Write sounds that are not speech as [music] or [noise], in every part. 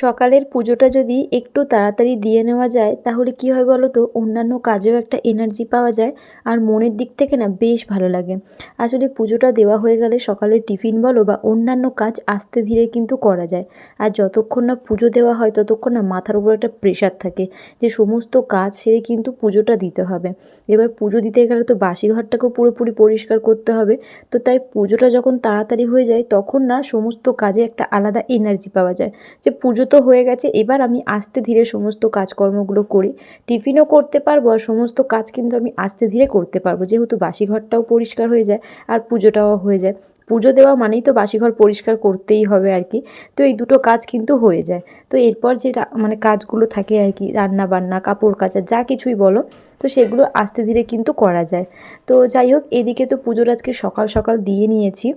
সকালের পুজোটা যদি একটু তাড়াতাড়ি দিয়ে নেওয়া যায়, তাহলে কি হয় বলো তো? অন্যান্য কাজেও একটা এনার্জি পাওয়া যায়, আর মনের দিক থেকে না বেশ ভালো লাগে। আসলে পুজোটা দেওয়া হয়ে গেলে সকালের টিফিন বলো বা অন্যান্য কাজ আস্তে ধীরে কিন্তু করা যায়। আর যতক্ষণ না পুজো দেওয়া হয়, ততক্ষণ না মাথার উপর একটা প্রেশার থাকে যে সমস্ত কাজ সেরে কিন্তু পুজোটা দিতে হবে। এবার পুজো দিতে গেলে তো বাসি ঘরটাকেও পুরোপুরি পরিষ্কার করতে হবে। তো তাই পুজোটা যখন তাড়াতাড়ি হয়ে যায়, তখন না সমস্ত কাজে একটা আলাদা এনার্জি পাওয়া যায়। যে পুজো তো হয়ে গেছে, এবার আমি আস্তে ধীরে সমস্ত কাজকর্মগুলো করি। টিফিনও করতে পারব আর সমস্ত কাজ কিন্তু আমি আস্তে ধীরে করতে পারব। যেহেতু বাসি ঘরটাও পরিষ্কার হয়ে যায় আর পুজোটাও হয়ে যায়। পুজো দেওয়া মানেই তো বাসি ঘর পরিষ্কার করতেই হবে আর কি। তো এই দুটো কাজ কিন্তু হয়ে যায়। তো এরপর যে মানে কাজগুলো থাকে আর কি রান্না বান্না কাপড় কাচা, যা কিছুই বলো, তো সেগুলো আস্তে ধীরে কিন্তু করা যায়। তো যাই হোক, এদিকে তো পুজোর আজকে সকাল সকাল দিয়ে নিয়েছি।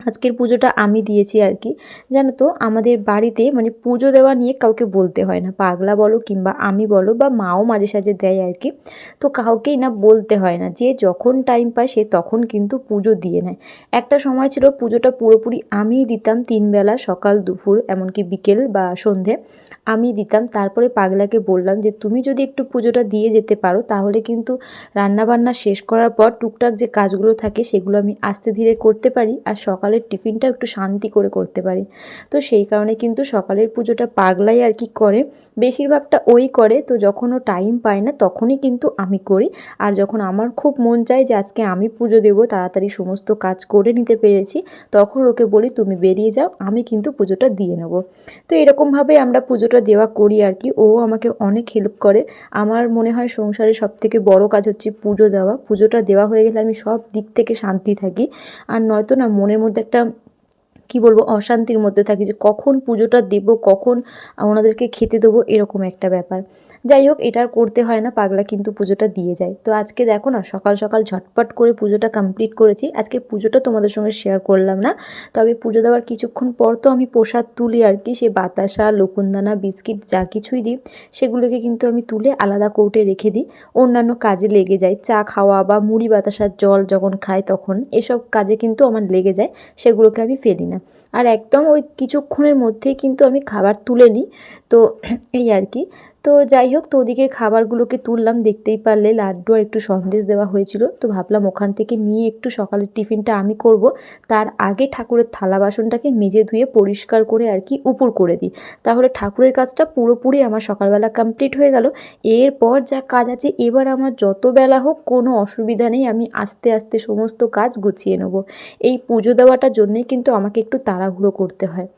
আজকের পুজোটা আমি দিয়েছি আর কি। জানো তো, আমাদের বাড়িতে মানে পুজো দেওয়া নিয়ে কাউকে বলতে হয় না। পাগলা বলো কিংবা আমি বলো বা মাও মাঝে সাঝে দেয় আর কি। তো কাউকেই না বলতে হয় না। যে যখন টাইম পায় সে তখন কিন্তু পুজো দিয়ে নেয়। একটা সময় ছিল পুজোটা পুরোপুরি আমিই দিতাম। তিনবেলা সকাল, দুপুর, এমনকি বিকেল বা সন্ধে আমি দিতাম। তারপরে পাগলাকে বললাম যে, তুমি যদি একটু পুজোটা দিয়ে যেতে পারো, তাহলে কিন্তু রান্নাবান্না শেষ করার পর টুকটাক যে কাজগুলো থাকে সেগুলো আমি আস্তে ধীরে করতে পারি। আর সকালের টিফিনটা একটু শান্তি করে করতে পারি। তো সেই কারণে কিন্তু সকালের পুজোটা পাগলাই আর কি করে। বেশিরভাগটা ওই করে, তো যখন ও টাইম পায় না, তখনই কিন্তু আমি করি। আর যখন আমার খুব মন চায় যে আজকে আমি পুজো দেবো, তাড়াতাড়ি সমস্ত কাজ করে নিতে পেরেছি, তখন ওকে বলি, তুমি বেরিয়ে যাও, আমি কিন্তু পুজোটা দিয়ে নেব। তো এরকমভাবে আমরা পুজোটা দেওয়া করি আর কি। ও আমাকে অনেক হেল্প করে। আমার মনে হয় সংসারে সব থেকে বড় কাজ হচ্ছে পুজো দেওয়া। পুজোটা দেওয়া হয়ে গেলে আমি সব দিক থেকে শান্তি থাকি। আর নয়তো না, মনের মধ্যে একটা, কি বলব, অশান্তির মধ্যে থাকি যে কখন পুজোটা দেবো, কখন ওনাদেরকে খেতে দেবো, এরকম একটা ব্যাপার। যাই হোক, এটা আর করতে হয় না, পাগলা কিন্তু পুজোটা দিয়ে যায়। তো আজকে দেখো না, সকাল সকাল ঝটপট করে পুজোটা কমপ্লিট করেছি। আজকে পুজোটা তোমাদের সঙ্গে শেয়ার করলাম না। তবে পুজো দেওয়ার কিছুক্ষণ পর তো আমি প্রসাদ তুলি আর কি, সে বাতাসা, লকুনদানা, বিস্কিট যা কিছুই দিই, সেগুলোকে কিন্তু আমি তুলে আলাদা কৌটে রেখে দিই। অন্যান্য কাজে লেগে যায়, চা খাওয়া বা মুড়ি বাতাসার জল যখন খাই তখন, এসব কাজে কিন্তু আমার লেগে যায়, সেগুলোকে আমি ফেলি না। আর একদম ওই কিছুক্ষণের মধ্যেই কিন্তু আমি খাবার তুলে নিই। তো এই আর কি তো যাই হোক, তো ওদিকে খাবারগুলোকে তুললাম, দেখতেই পারলে লাড্ডু আর একটু সন্দেশ দেওয়া হয়েছিল। তো ভাবলাম ওখান থেকে নিয়ে একটু সকালের টিফিনটা আমি করব। তার আগে ঠাকুরের থালা বাসনটাকে মেজে ধুয়ে পরিষ্কার করে আর কি উপর করে দিই। তাহলে ঠাকুরের কাজটা পুরোপুরি আমার সকালবেলা কমপ্লিট হয়ে গেল। এরপর যা কাজ আছে, এবার আমার যত বেলা হোক, কোনো অসুবিধা নেই, আমি আস্তে আস্তে সমস্ত কাজ গুছিয়ে নেব। এই পুজো দেওয়াটার জন্যই কিন্তু আমাকে একটু তাড়াহুড়ো করতে হয়।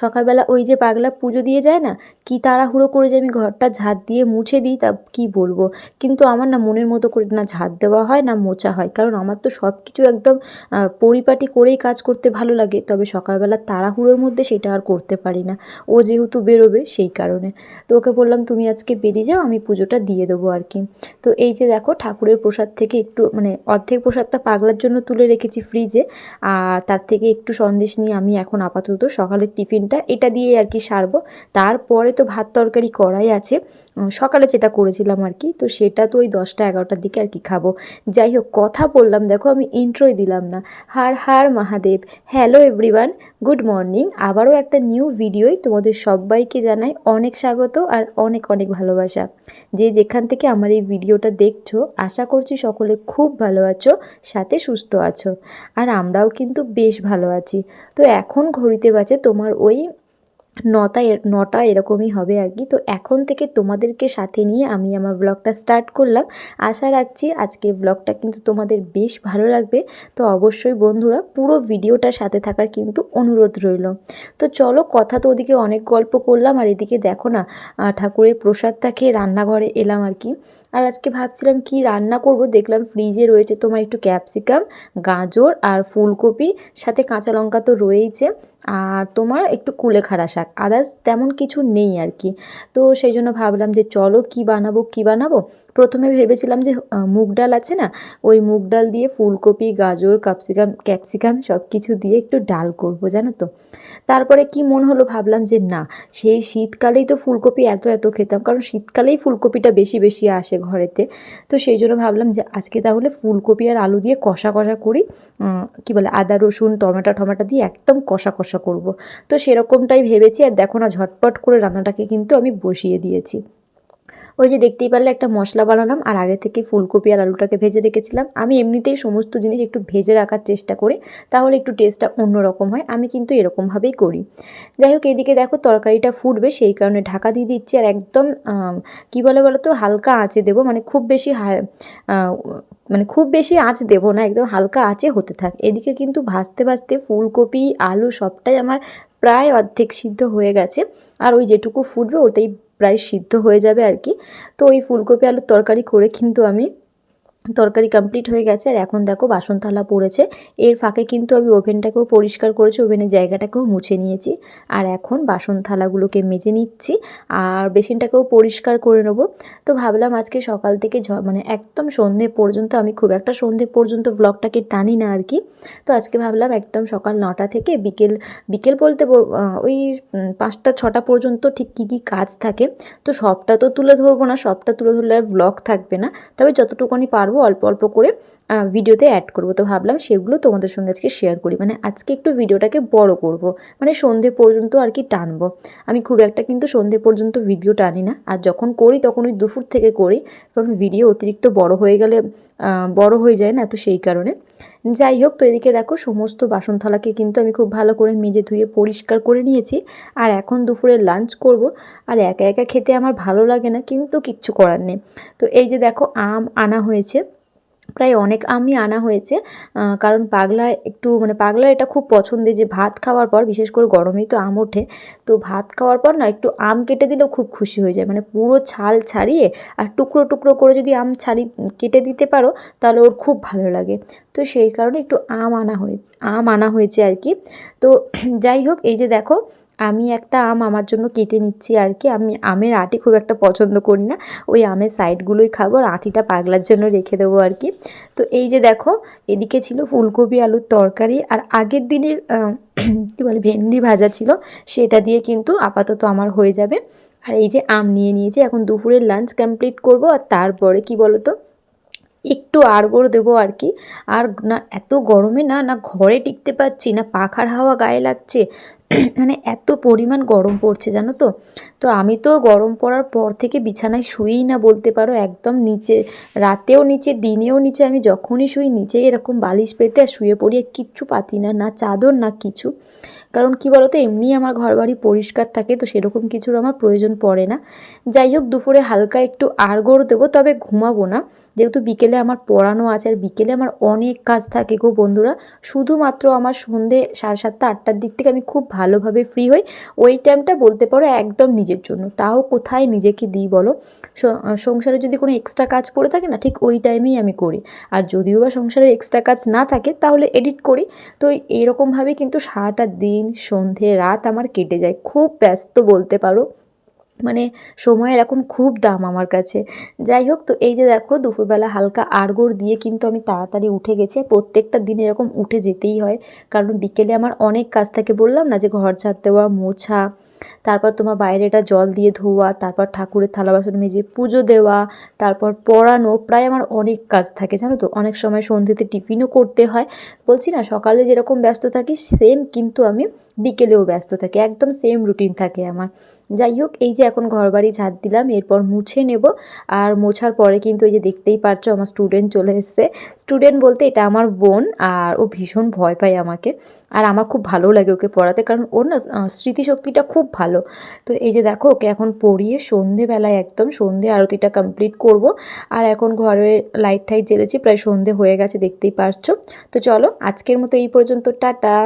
সকালবেলা ওই যে পাগলা পুজো দিয়ে যায় না, কি তাড়াহুড়ো করে যে আমি ঘরটা ঝাঁট দিয়ে মুছে দিই, তা কি বলব? কিন্তু আমার না মনের মতো করে না ঝাঁট দেওয়া হয়, না মোচা হয়। কারণ আমার তো সব কিছু একদম পরিপাটি করেই কাজ করতে ভালো লাগে। তবে সকালবেলা তাড়াহুড়োর মধ্যে সেটা আর করতে পারি না। ও যেহেতু বেরোবে সেই কারণে। তো ওকে বললাম, তুমি আজকে বেরিয়ে যাও, আমি পুজোটা দিয়ে দেবো আর কি। তো এই যে দেখো, ঠাকুরের প্রসাদ থেকে একটু মানে অর্ধেক প্রসাদটা পাগলার জন্য তুলে রেখেছি ফ্রিজে আর তার থেকে একটু সন্দেশ নিয়ে আমি এখন আপাতত সকালের টিফিনটা, এটা দিয়ে আর কি সারবো। তারপরে তো ভাত তরকারি করাই আছে। সকালে যেটা করেছিলাম আর কি, তো সেটা তো ওই দশটা এগারোটার দিকে আর কি খাব। যাই হোক, কথা বললাম, দেখো আমি ইন্ট্রোই দিলাম না। Har Har Mahadev. Hello everyone good morning আবারও একটা নিউ ভিডিওই তোমাদের সবাইকে জানাই অনেক স্বাগত আর অনেক অনেক ভালোবাসা। যে যেখান থেকে আমার এই ভিডিওটা দেখছ, আশা করছি সকলে খুব ভালো আছো, সাথে সুস্থ আছো। আর আমরাও কিন্তু বেশ ভালো আছি। তো এখন ঘড়িতে বাজে তোমার ওই নটা নটা এরকমই হবে আর কি। তো এখন থেকে তোমাদেরকে সাথে নিয়ে আমি আমার ব্লগটা স্টার্ট করলাম। আশা রাখছি আজকে ব্লগটা কিন্তু তোমাদের বেশ ভালো লাগবে। তো অবশ্যই বন্ধুরা পুরো ভিডিওটার সাথে থাকার কিন্তু অনুরোধ রইল। তো চলো কথা তো ওদিকে অনেক গল্প করলাম আর এদিকে দেখো না ঠাকুরের প্রসাদটা খেয়ে রান্নাঘরে এলাম আর কি। আর আজকে ভাবছিলাম কি রান্না করব, দেখলাম ফ্রিজে রয়েছে তোমার একটু ক্যাপসিকাম গাজর আর ফুলকপি, সাথে কাঁচা লঙ্কা তো রয়েইছে, আর তোমার একটু কুলেখাড়া শাক আদার্স তেমন কিছু নেই আর কি। তো সেই জন্য ভাবলাম যে চলো কি বানাবো কি বানাবো? প্রথমে ভেবেছিলাম যে মুগ ডাল আছে না, ওই মুগ ডাল দিয়ে ফুলকপি, গাজর ক্যাপসিকাম ক্যাপসিকাম সব কিছু দিয়ে একটু ডাল করব, জানো তো। তারপরে কি মন হলো ভাবলাম যে, না, সেই শীতকালেই তো ফুলকপি এত এত খেতাম, কারণ শীতকালেই ফুলকপিটা বেশি বেশি আসে ঘরেতে। তো সেই জন্য ভাবলাম যে, আজকে তাহলে ফুলকপি আর আলু দিয়ে কষা কষা করি কি বলে, আদা, রসুন, টমেটো টমেটো দিয়ে একদম কষা কষা করব। তো সেরকমটাই ভেবেছি, আর দেখো না, ঝটপট করে রান্নাটাকে কিন্তু আমি বসিয়ে দিয়েছি। ওই যে দেখতেই পারলে একটা মশলা বানালাম আর আগে থেকে ফুলকপি আর আলুটাকে ভেজে রেখেছিলাম। আমি এমনিতেই সমস্ত জিনিস একটু ভেজে রাখার চেষ্টা করি, তাহলে একটু টেস্টটা অন্যরকম হয়। আমি কিন্তু এরকমভাবেই করি। যাই হোক, এদিকে দেখো তরকারিটা ফুটবে, সেই কারণে ঢাকা দিয়ে দিচ্ছি আর একদম কি বলে বলো তো হালকা আঁচে দেবো। মানে খুব বেশি মানে খুব বেশি আঁচ দেবো না, একদম হালকা আঁচে হতে থাক। এদিকে কিন্তু ভাজতে ভাজতে ফুলকপি, আলু সবটাই আমার প্রায় অর্ধেক সিদ্ধ হয়ে গেছে। আর ওই যেটুকু ফুটবে ওটাই প্রায় সিদ্ধ হয়ে যাবে আর কি। তো ওই ফুলকপি আলুর তরকারি করে কিন্তু আমি তরকারি কমপ্লিট হয়ে গেছে আর এখন দেখো বাসন থালা পড়েছে। এর ফাঁকে কিন্তু আমি ওভেনটাকেও পরিষ্কার করেছি, ওভেনের জায়গাটাকেও মুছে নিয়েছি। আর এখন বাসন থালাগুলোকে মেজে নিচ্ছি আর বেসিনটাকেও পরিষ্কার করে নেব। তো ভাবলাম আজকে সকাল থেকে মানে একদম সন্ধে পর্যন্ত, আমি খুব একটা সন্ধে পর্যন্ত ব্লগটাকে টানি না আর কি। তো আজকে ভাবলাম একদম সকাল নটা থেকে বিকেল বিকেল বলতে ওই পাঁচটা, ছটা পর্যন্ত ঠিক কী কী কাজ থাকে। তো সবটা তো তুলে ধরবো না, সবটা তুলে ধরলে আর ব্লগ থাকবে না। তবে যতটুকুনি পারব পারব, অল্প অল্প করে ভিডিওতে অ্যাড করব। তো ভাবলাম সেগুলো তোমাদের সঙ্গে আজকে শেয়ার করি। মানে আজকে একটু ভিডিওটাকে বড় করব। মানে সন্ধে পর্যন্ত আর কি টানবো। আমি খুব একটা কিন্তু সন্ধে পর্যন্ত ভিডিও টানি না। আর যখন করি, তখন ওই দুপুর থেকে করি। কারণ ভিডিও অতিরিক্ত বড় হয়ে গেলে বড় হয়ে যায় না তো সেই কারণে। যাই হোক, তো এদিকে দেখো সমস্ত বাসন থালাকে কিন্তু আমি খুব ভালো করে মেজে ধুয়ে পরিষ্কার করে নিয়েছি। আর এখন দুপুরে লাঞ্চ করব। আর একা একা খেতে আমার ভালো লাগে না, কিন্তু কিচ্ছু করার নেই। তো এই যে দেখো, আম আনা হয়েছে। প্রায় অনেক আমই আনা হয়েছে। কারণ পাগলা একটু মানে পাগলার এটা খুব পছন্দের যে ভাত খাওয়ার পর, বিশেষ করে গরমেই তো আম ওঠে, তো ভাত খাওয়ার পর না একটু আম কেটে দিলেও খুব খুশি হয়ে যায়। মানে পুরো ছাল ছাড়িয়ে আর টুকরো টুকরো করে যদি আম ছাড়ি, কেটে দিতে পারো, তাহলে ওর খুব ভালো লাগে। তো সেই কারণে একটু আম আনা হয়েছে, আম আনা হয়েছে আর কি। তো যাই হোক, এই যে দেখো আমি একটা আম আমার জন্য কেটে নিচ্ছি আর কি। আমি আমের আটি খুব একটা পছন্দ করি না। ওই আমের সাইডগুলোই খাব আর আটিটা পাগলার জন্য রেখে দেবো আর কি। তো এই যে দেখো, এদিকে ছিল ফুলকপি আলুর তরকারি আর আগের দিনের [clears throat] কী বলে, ভেন্ডি ভাজা ছিল, সেটা দিয়ে কিন্তু আপাতত আমার হয়ে যাবে। আর এই যে আম নিয়ে নিয়েছি, এখন দুপুরের লাঞ্চ কমপ্লিট করব আর তারপরে কি বলো তো একটু আড়গোড় দেবো আর কি। আর না, এত গরমে না না ঘরে টিকতে পারছি না, পাখার হাওয়া গায়ে লাগছে। মানে এত পরিমাণ গরম পড়ছে, জানো তো? তো আমি তো গরম পড়ার পর থেকে বিছানায় শুয়েই না বলতে পারো, একদম নিচে, রাতেও নিচে, দিনেও নিচে, আমি যখনই শুই নিচেই এরকম বালিশ পেতে আর শুয়ে পড়ি কিচ্ছু পাতি না না চাদর, না কিছু। কারণ কি বলতো এমনি আমার ঘর বাড়ি পরিষ্কার থাকে, তো সেরকম কিছুর আমার প্রয়োজন পড়ে না। যাই হোক, দুপুরে হালকা একটু আড়গোড় দেবো, তবে ঘুমাবো না। যেহেতু বিকেলে আমার পড়ানো আছে, আর বিকেলে আমার অনেক কাজ থাকে গো বন্ধুরা। শুধুমাত্র আমার সন্ধে সাড়ে সাতটা, আটটার দিক থেকে আমি খুব ভালোভাবে ফ্রি হই। ওই টাইমটা বলতে পারো একদম নিজের জন্য। তাও কোথায় নিজেকে দিই বলো? সংসারে যদি কোনো এক্সট্রা কাজ পড়ে থাকে না, ঠিক ওই টাইমেই আমি করি। আর যদিও বা সংসারে এক্সট্রা কাজ না থাকে, তাহলে এডিট করি। তো এরকমভাবে কিন্তু সারাটা দিন সন্ধে রাত আমার কেটে যায়। খুব ব্যস্ত বলতে পারো। মানে সময়ের এখন খুব দাম আমার কাছে। যাই হোক, তো এই যে দেখো, দুপুরবেলা হালকা আড়গোড় দিয়ে কিন্তু আমি তাড়াতাড়ি উঠে গেছি। প্রত্যেকটা দিন এরকম উঠে যেতেই হয়। কারণ বিকেলে আমার অনেক কাজ থাকে, বললাম না যে ঘর ছাড় দেওয়া, মোছা, তারপর তোমার বাইরেটা জল দিয়ে ধোয়া, তারপর ঠাকুরের থালা বাসন মেজে পুজো দেওয়া, তারপর পড়ানো, প্রায় আমার অনেক কাজ থাকে, জানো তো? অনেক সময় সন্ধ্যেতে টিফিনও করতে হয়। বলছি না, সকালে যেরকম ব্যস্ত থাকি সেম কিন্তু আমি বিকেলেও ব্যস্ত থাকি, একদম সেম রুটিন থাকে আমার। যাই হোক, এই যে এখন ঘর বাড়ি ঝাড় দিলাম, এরপর মুছে নেব। আর মোছার পরে কিন্তু এই যে দেখতেই পারছ, আমার স্টুডেন্ট চলে এসছে। স্টুডেন্ট বলতে এটা আমার বোন, আর ও ভীষণ ভয় পায় আমাকে। আর আমার খুব ভালো লাগে ওকে পড়াতে, কারণ ওর না স্মৃতিশক্তিটা খুব ভালো। তো এই যে দেখো, ওকে এখন পড়িয়ে সন্ধেবেলায় একদম সন্ধে আরতিটা কমপ্লিট করব। আর এখন ঘরে লাইট টাইট জ্বেলেছি, প্রায় সন্ধে হয়ে গেছে, দেখতেই পারছ। তো চলো, আজকের মতো এই পর্যন্ত, টাটা!